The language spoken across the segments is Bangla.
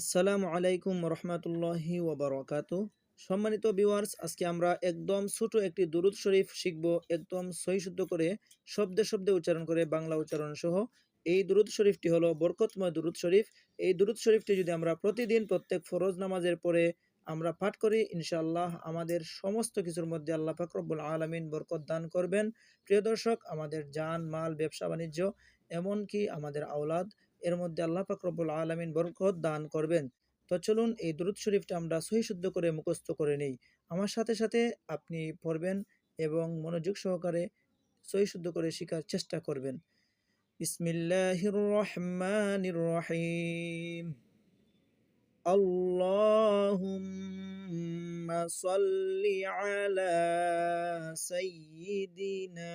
আসসালামু আলাইকুম রহমতুল্লাহি ওবরাকাতু। সম্মানিত ভিউয়ার্স আজকে আমরা একদম ছোট একটি দুরুদ শরীফ শিখব, একদম সহিশুদ্ধ করে, শব্দে শব্দে উচ্চারণ করে বাংলা উচ্চারণ সহ। এই দুরুদ শরীফটি হলো বরকতময় দুরুদ শরীফ। এই দুরুদ শরীফটি যদি আমরা প্রতিদিন প্রত্যেক ফরজ নামাজের পরে আমরা পাঠ করি, ইনশাআল্লাহ আমাদের সমস্ত কিছুর মধ্যে আল্লাহ ফাকরবুল আলমিন বরকত দান করবেন। প্রিয় দর্শক, আমাদের যান মাল, ব্যবসা, বাণিজ্য, এমনকি আমাদের আওলাদ এর মধ্যে আল্লাহ রব্বুল আলামিন বরকত দান করবেন। তো চলুন এই দুরুদ শরীফটা আমরা সহি শুদ্ধ করে মুখস্থ করে নেই। আমার সাথে সাথে আপনি পড়বেন এবং মনোযোগ সহকারে সহি শুদ্ধ করে শেখার চেষ্টা করবেন। বিসমিল্লাহির রহমানির রহিম। আল্লাহুম্মা সাল্লি আলা সাইয়্যিদিনা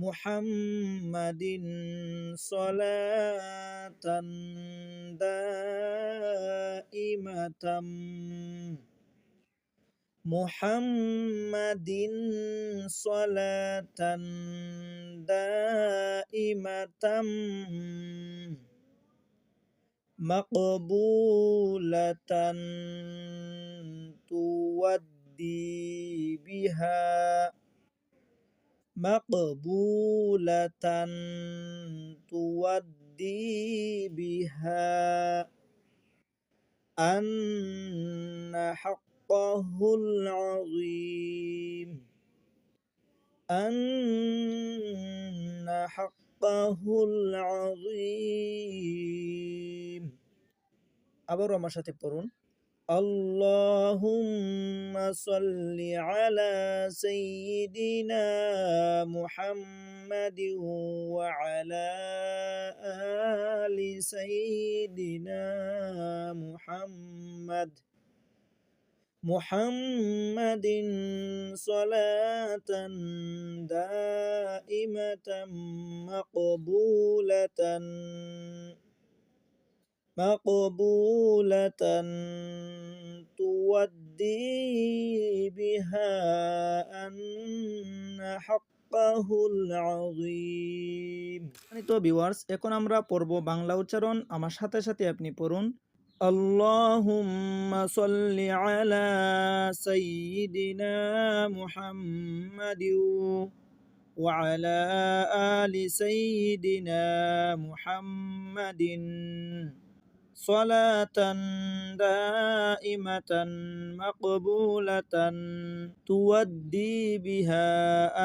محمد صلاة دائمة محمد صلاة دائمة مقبولة تودي بها مقبولة تودي بها أن حقه العظيم أن حقه العظيم আবারও আমার সাথে পড়ুন اللهم صل على سيدنا محمد وعلى آل سيدنا محمد. محمد صلاة دائمة مقبولة. مقبولة تودي بها أن حقه العظيم তো ভিউয়ার্স এখন আমরা পড়ব বাংলা উচ্চারণ আমার সাথে সাথে আপনি পড়ুন اللهم صل على سيدنا محمد وعلى آل سيدنا محمد صلاة دائمة مقبولة تودي بها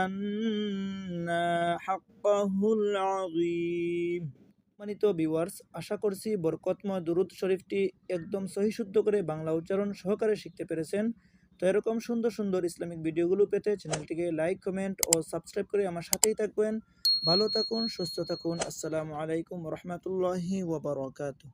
أن حقه العظيم সম্মানিত ভিউয়ার্স আশা করছি বরকতময় দুরুদ শরীফটি একদম সহি শুদ্ধ করে বাংলা উচ্চারণ সহকারে শিখতে পেরেছেন তো এরকম সুন্দর সুন্দর ইসলামিক ভিডিওগুলো পেতে চ্যানেলটিকে লাইক কমেন্ট ও সাবস্ক্রাইব করে আমার সাথেই থাকবেন ভালো থাকুন সুস্থ থাকুন আসসালামু আলাইকুম রহমতুল্লাহি ওবরাকাতু